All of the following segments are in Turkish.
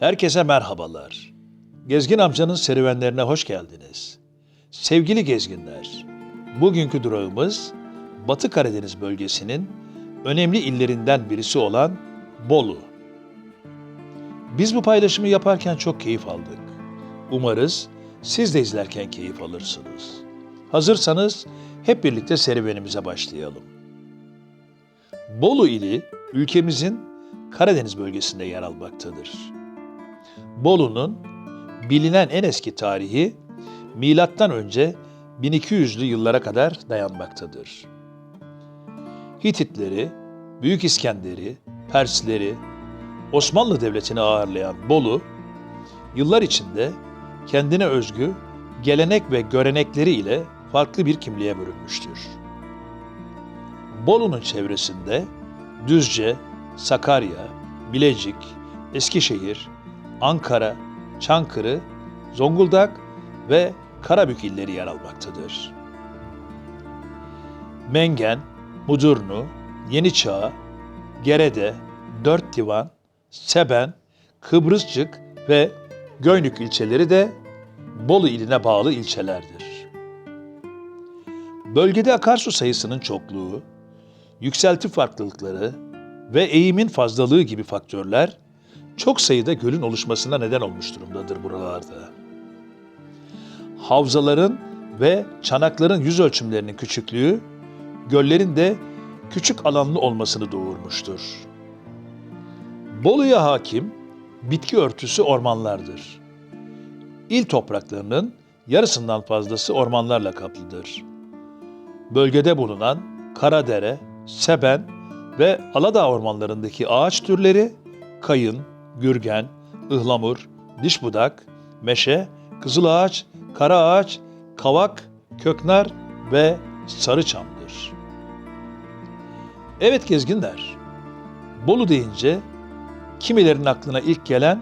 Herkese merhabalar. Gezgin amcanın serüvenlerine hoş geldiniz. Sevgili gezginler, bugünkü durağımız Batı Karadeniz bölgesinin önemli illerinden birisi olan Bolu. Biz bu paylaşımı yaparken çok keyif aldık. Umarız siz de izlerken keyif alırsınız. Hazırsanız hep birlikte serüvenimize başlayalım. Bolu ili ülkemizin Karadeniz bölgesinde yer almaktadır. Bolu'nun bilinen en eski tarihi milattan önce 1200'lü yıllara kadar dayanmaktadır. Hititleri, Büyük İskender'i, Persleri, Osmanlı Devleti'ni ağırlayan Bolu, yıllar içinde kendine özgü gelenek ve görenekleri ile farklı bir kimliğe bürünmüştür. Bolu'nun çevresinde Düzce, Sakarya, Bilecik, Eskişehir, Ankara, Çankırı, Zonguldak ve Karabük illeri yer almaktadır. Mengen, Mudurnu, Yeniçağ, Gerede, Dört Divan, Seben, Kıbrısçık ve Göynük ilçeleri de Bolu iline bağlı ilçelerdir. Bölgede akarsu sayısının çokluğu, yükselti farklılıkları ve eğimin fazlalığı gibi faktörler çok sayıda gölün oluşmasına neden olmuş durumdadır buralarda. Havzaların ve çanakların yüz ölçümlerinin küçüklüğü, göllerin de küçük alanlı olmasını doğurmuştur. Bolu'ya hakim bitki örtüsü ormanlardır. İl topraklarının yarısından fazlası ormanlarla kaplıdır. Bölgede bulunan Karadere, Seben ve Aladağ ormanlarındaki ağaç türleri kayın, gürgen, ıhlamur, dişbudak, meşe, kızılağaç, kara ağaç, kavak, köknar ve sarıçamdır. Evet gezginler, Bolu deyince kimilerin aklına ilk gelen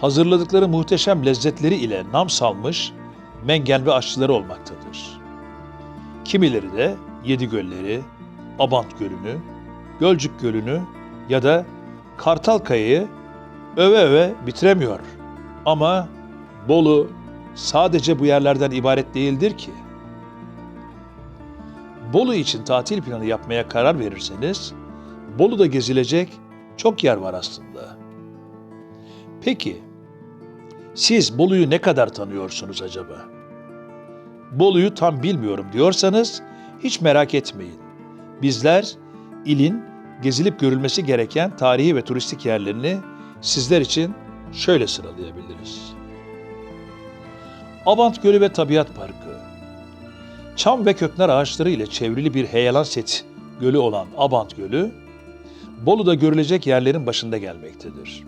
hazırladıkları muhteşem lezzetleri ile nam salmış mengen ve aşçıları olmaktadır. Kimileri de Yedi Gölleri, Abant Gölü'nü, Gölcük Gölü'nü ya da Kartal Kaya'yı öve öve bitiremiyor. Ama Bolu sadece bu yerlerden ibaret değildir ki. Bolu için tatil planı yapmaya karar verirseniz, Bolu'da gezilecek çok yer var aslında. Peki, siz Bolu'yu ne kadar tanıyorsunuz acaba? Bolu'yu tam bilmiyorum diyorsanız hiç merak etmeyin. Bizler ilin gezilip görülmesi gereken tarihi ve turistik yerlerini sizler için şöyle sıralayabiliriz. Abant Gölü ve Tabiat Parkı Çam ve köknar ağaçları ile çevrili bir heyelan set gölü olan Abant Gölü, Bolu'da görülecek yerlerin başında gelmektedir.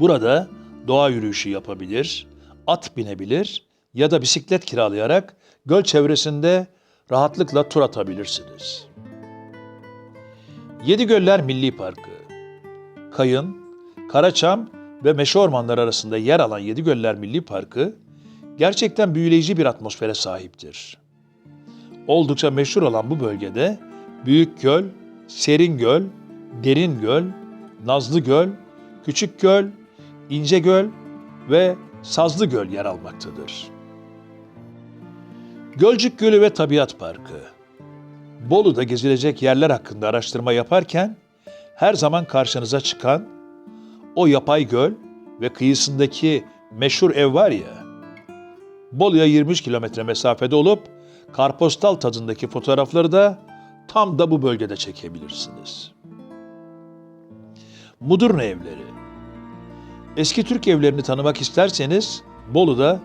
Burada doğa yürüyüşü yapabilir, at binebilir ya da bisiklet kiralayarak göl çevresinde rahatlıkla tur atabilirsiniz. Yedigöller Milli Parkı Kayın, Karaçam ve Meşe Ormanları arasında yer alan Yedigöller Milli Parkı gerçekten büyüleyici bir atmosfere sahiptir. Oldukça meşhur olan bu bölgede Büyük Göl, Serin Göl, Derin Göl, Nazlı Göl, Küçük Göl, İnce Göl ve Sazlı Göl yer almaktadır. Gölcük Gölü ve Tabiat Parkı Bolu'da gezilecek yerler hakkında araştırma yaparken her zaman karşınıza çıkan o yapay göl ve kıyısındaki meşhur ev var ya, Bolu'ya 23 kilometre mesafede olup karpostal tadındaki fotoğrafları da tam da bu bölgede çekebilirsiniz. Mudurnu evleri. Eski Türk evlerini tanımak isterseniz Bolu'da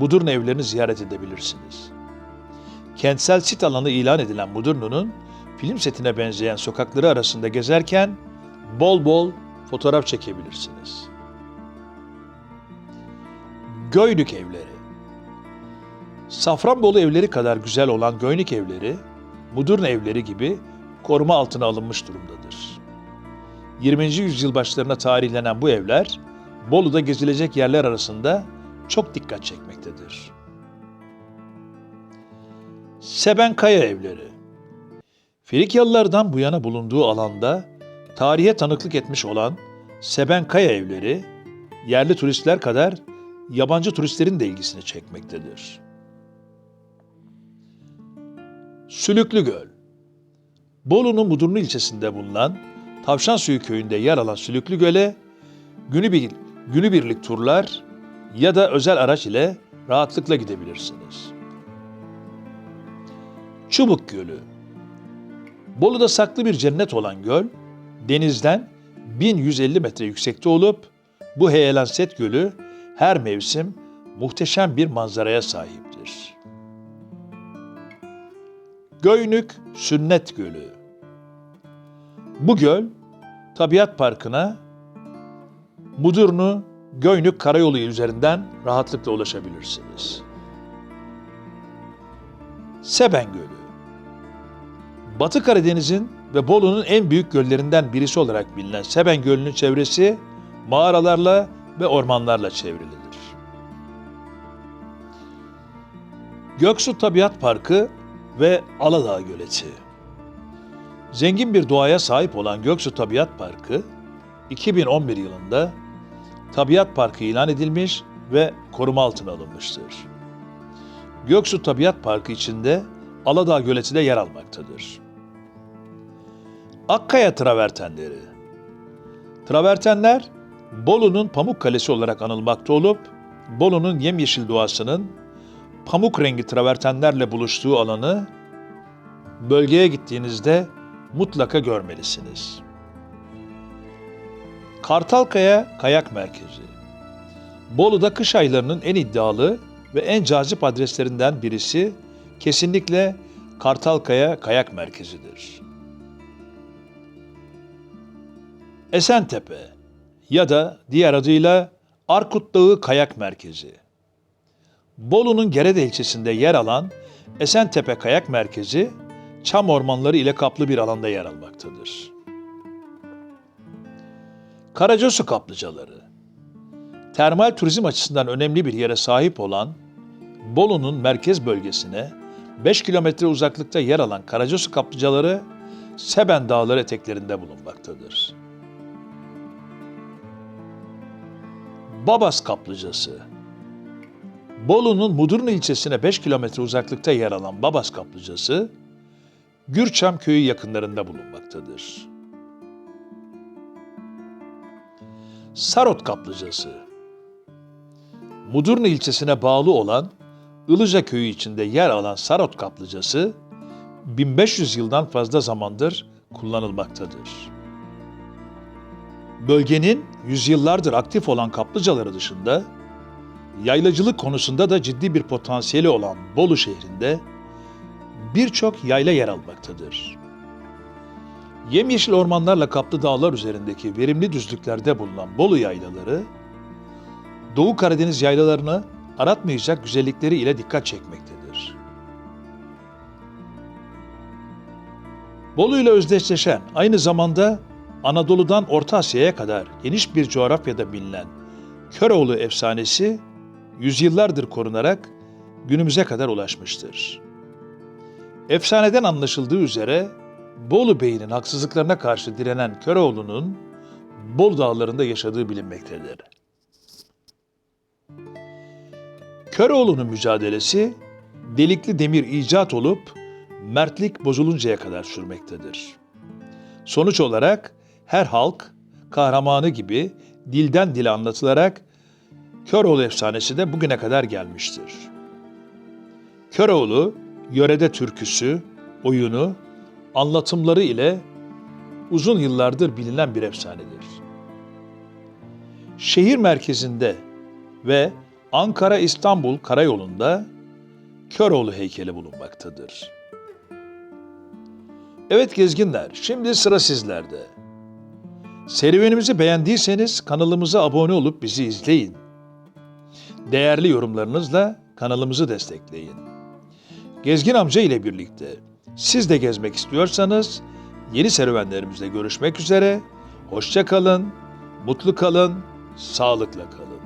Mudurnu evlerini ziyaret edebilirsiniz. Kentsel sit alanı ilan edilen Mudurnu'nun film setine benzeyen sokakları arasında gezerken bol bol fotoğraf çekebilirsiniz. Göynük evleri. Safranbolu evleri kadar güzel olan Göynük evleri, Mudurnu evleri gibi koruma altına alınmış durumdadır. 20. yüzyıl başlarına tarihlenen bu evler, Bolu'da gezilecek yerler arasında çok dikkat çekmektedir. Sebenkaya evleri Frikyalılardan bu yana bulunduğu alanda tarihe tanıklık etmiş olan Sebenkaya evleri yerli turistler kadar yabancı turistlerin de ilgisini çekmektedir. Sülüklü Göl Bolu'nun Mudurnu ilçesinde bulunan Tavşan Suyu köyünde yer alan Sülüklü Göl'e günübir, günübirlik turlar ya da özel araç ile rahatlıkla gidebilirsiniz. Çubuk Gölü Bolu'da saklı bir cennet olan göl, denizden 1150 metre yüksekte olup bu heyelan set gölü her mevsim muhteşem bir manzaraya sahiptir. Göynük Sünnet Gölü Bu göl, Tabiat Parkı'na Mudurnu Göynük Karayolu üzerinden rahatlıkla ulaşabilirsiniz. Seben Gölü Batı Karadeniz'in ve Bolu'nun en büyük göllerinden birisi olarak bilinen Seben Gölü'nün çevresi mağaralarla ve ormanlarla çevrilidir. Göksu Tabiat Parkı ve Aladağ Göleti Zengin bir doğaya sahip olan Göksu Tabiat Parkı, 2011 yılında Tabiat Parkı ilan edilmiş ve koruma altına alınmıştır. Göksu Tabiat Parkı içinde Aladağ Göleti de yer almaktadır. Akkaya travertenleri. Travertenler Bolu'nun Pamuk Kalesi olarak anılmakta olup Bolu'nun yemyeşil doğasının pamuk rengi travertenlerle buluştuğu alanı bölgeye gittiğinizde mutlaka görmelisiniz. Kartalkaya Kayak Merkezi Bolu'da kış aylarının en iddialı ve en cazip adreslerinden birisi kesinlikle Kartalkaya Kayak Merkezi'dir. Esentepe ya da diğer adıyla Arkut Dağı Kayak Merkezi. Bolu'nun Gerede ilçesinde yer alan Esentepe Kayak Merkezi, çam ormanları ile kaplı bir alanda yer almaktadır. Karacasu Kaplıcaları Termal turizm açısından önemli bir yere sahip olan Bolu'nun merkez bölgesine 5 kilometre uzaklıkta yer alan Karacasu Kaplıcaları Seben Dağları eteklerinde bulunmaktadır. Babas Kaplıcası Bolu'nun Mudurnu ilçesine 5 kilometre uzaklıkta yer alan Babas Kaplıcası, Gürçam köyü yakınlarında bulunmaktadır. Sarot Kaplıcası Mudurnu ilçesine bağlı olan Ilıca köyü içinde yer alan Sarot Kaplıcası, 1500 yıldan fazla zamandır kullanılmaktadır. Bölgenin yüzyıllardır aktif olan kaplıcaları dışında yaylacılık konusunda da ciddi bir potansiyeli olan Bolu şehrinde birçok yayla yer almaktadır. Yemyeşil ormanlarla kaplı dağlar üzerindeki verimli düzlüklerde bulunan Bolu yaylaları, Doğu Karadeniz yaylalarını aratmayacak güzellikleri ile dikkat çekmektedir. Bolu ile özdeşleşen, aynı zamanda Anadolu'dan Orta Asya'ya kadar geniş bir coğrafyada bilinen Köroğlu efsanesi yüzyıllardır korunarak günümüze kadar ulaşmıştır. Efsaneden anlaşıldığı üzere Bolu Bey'in haksızlıklarına karşı direnen Köroğlu'nun Bolu dağlarında yaşadığı bilinmektedir. Köroğlu'nun mücadelesi delikli demir icat olup mertlik bozuluncaya kadar sürmektedir. Sonuç olarak her halk kahramanı gibi dilden dile anlatılarak Köroğlu efsanesi de bugüne kadar gelmiştir. Köroğlu, yörede türküsü, oyunu, anlatımları ile uzun yıllardır bilinen bir efsanedir. Şehir merkezinde ve Ankara-İstanbul karayolunda Köroğlu heykeli bulunmaktadır. Evet gezginler, şimdi sıra sizlerde. Serüvenimizi beğendiyseniz kanalımıza abone olup bizi izleyin. Değerli yorumlarınızla kanalımızı destekleyin. Gezgin amca ile birlikte siz de gezmek istiyorsanız yeni serüvenlerimizde görüşmek üzere. Hoşça kalın, mutlu kalın, sağlıkla kalın.